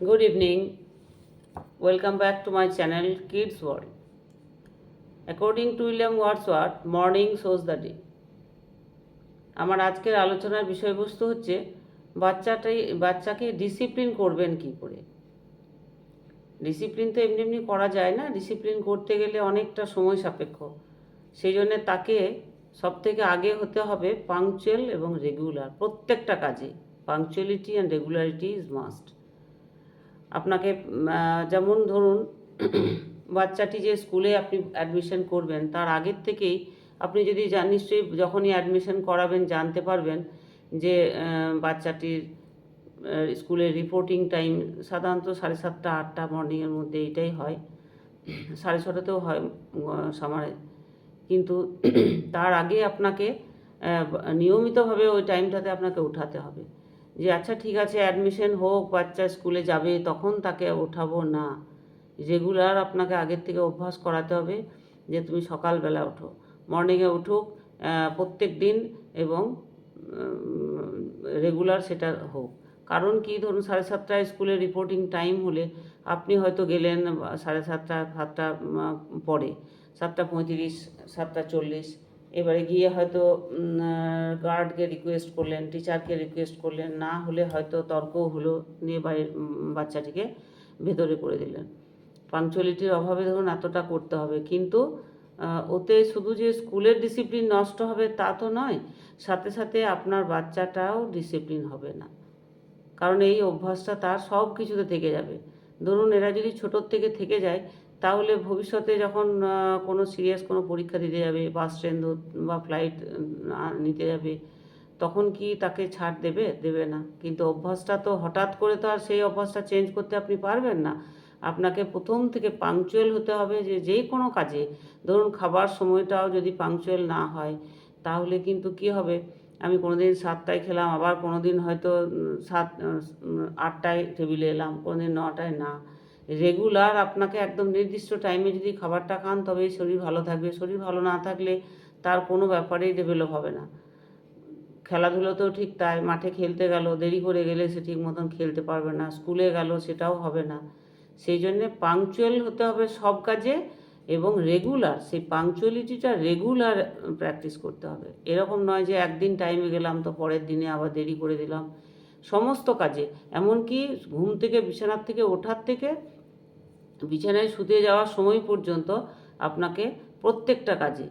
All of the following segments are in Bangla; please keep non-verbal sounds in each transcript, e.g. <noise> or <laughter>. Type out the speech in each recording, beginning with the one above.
Good evening. Welcome back to my channel Kids World. According to William Wordsworth, morning shows the day. আমার আজকের আলোচনার বিষয়বস্তু হচ্ছে বাচ্চাটাই বাচ্চাকে ডিসিপ্লিন করবেন কি করে ডিসিপ্লিন তো এমনি এমনি করা যায় না ডিসিপ্লিন করতে গেলে অনেকটা সময় সাপেক্ষ সেই জন্যে তাকে সব থেকে আগে হতে হবে পাংচুয়াল এবং রেগুলার প্রত্যেকটা কাজে punctuality and regularity is must আপনাকে যেমন ধরুন, <coughs> বাচ্চাটি যে স্কুলে আপনি অ্যাডমিশন করবেন, তার আগের থেকেই আপনি যদি জান, নিশ্চয়ই যখনই অ্যাডমিশন করাবেন, জানতে পারবেন যে বাচ্চাটির স্কুলের রিপোর্টিং টাইম সাধারণত সাড়ে সাতটা, আটটা মর্নিংয়ের মধ্যে এটাই হয়। <coughs> সাড়ে ছটাতেও হয় সামারে কিন্তু <coughs> তার আগে আপনাকে নিয়মিতভাবে ওই টাইমটাতে আপনাকে উঠাতে হবে। যে আচ্ছা ঠিক আছে অ্যাডমিশন হোক, বাচ্চা স্কুলে যাবে, তখন তাকে ওঠাবো না। রেগুলার আপনাকে আগের থেকে অভ্যাস করাতে হবে যে, তুমি সকালবেলা ওঠো। মর্নিংয়ে উঠুক প্রত্যেক দিন এবং রেগুলার সেটা হোক। কারণ কি? ধরুন, সাড়ে সাতটায় স্কুলে রিপোর্টিং টাইম হলে আপনি হয়তো গেলেন, সাড়ে সাতটা সাতটা পরে। সাতটা পঁয়ত্রিশ, সাতটা চল্লিশ। এবারে গিয়ে হয়তো গার্ডকে রিকোয়েস্ট করলেন টিচারকে রিকোয়েস্ট করলেন না হলে হয়তো তর্কও হলো নিয়ে উম, বাচ্চাটিকে ভেতরে করে দিলেন। পাংচুয়ালিটির অভাবে ধরুন এতটা করতে হবে কিন্তু ওতে শুধু যে স্কুলের ডিসিপ্লিন নষ্ট হবে তা তো নয় সাথে সাথে আপনার বাচ্চাটাও ডিসিপ্লিন হবে না। কারণ এই অভ্যাসটা তার সব কিছুতে থেকে যাবে। ধরুন এরা যদি ছোটোর থেকে থেকে যায়, তাহলে ভবিষ্যতে যখন কোনো সিরিয়াস কোনো পরীক্ষা দিতে যাবে, বাস ট্রেন বা ফ্লাইট নিতে যাবে, তখন কি তাকে ছাড় দেবে? দেবে না। কিন্তু অভ্যাসটা তো হঠাৎ করে তো আর সেই অভ্যাসটা চেঞ্জ করতে আপনি পারবেন না। আপনাকে প্রথম থেকে পাংচুয়াল হতে হবে যে যে কোনো কাজে। ধরুন খাবার সময়টাও যদি পাংচুয়াল না হয়, তাহলে কিন্তু কি হবে? আমি কোনো দিন সাতটায় খেলাম, আবার কোনো দিন হয়তো সাত আটটায় টেবিলে এলাম কোনো দিন নটায় না। রেগুলার আপনাকে একদম নির্দিষ্ট টাইমে যদি খাবারটা খান তবেই শরীর ভালো থাকবে। শরীর ভালো না থাকলে তার কোনো ব্যাপারেই ডেভেলপ হবে না। খেলাধুলোতেও ঠিক তাই, মাঠে খেলতে গেল, দেরি করে গেলে সে ঠিক মতন খেলতে পারবে না, স্কুলে গেল সেটাও হবে না। সেই জন্যে পাংচুয়াল হতে হবে সব কাজে। এবং রেগুলার সেই পাংচুয়ালিটিটা রেগুলার প্র্যাকটিস করতে হবে। এরকম নয় যে একদিন টাইমে গেলাম, তো পরের দিনে আবার দেরি করে দিলাম। সমস্ত কাজে, এমনকি ঘুম থেকে, বিছানার থেকে ওঠার থেকে বিছানায় শুতে যাওয়ার সময় পর্যন্ত আপনাকে প্রত্যেকটা কাজে,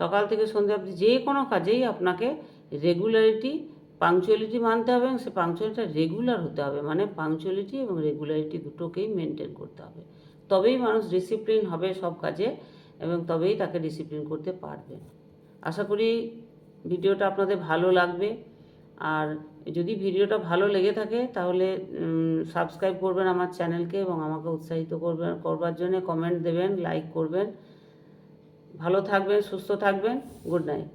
সকাল থেকে সন্ধ্যা অবধি যে কোনো কাজেই আপনাকে রেগুলারিটি পাংচুয়ালিটি মানতে হবে এবং সে পাংচুয়ালিটা রেগুলার হতে হবে। মানে পাংচুয়ালিটি এবং রেগুলারিটি দুটোকেই মেনটেন করতে হবে। তবেই মানুষ ডিসিপ্লিন হবে সব কাজে এবং তবেই তাকে ডিসিপ্লিন করতে পারবে। আশা করি ভিডিওটা আপনাদের ভালো লাগবে। আর যদি ভিডিওটা ভালো লেগে থাকে তাহলে সাবস্ক্রাইব করবেন আমার চ্যানেলকে এবং আমাকে উৎসাহিত করবেন, করবার জন্য কমেন্ট দেবেন লাইক করবেন। ভালো থাকবেন, সুস্থ থাকবেন গুড নাইট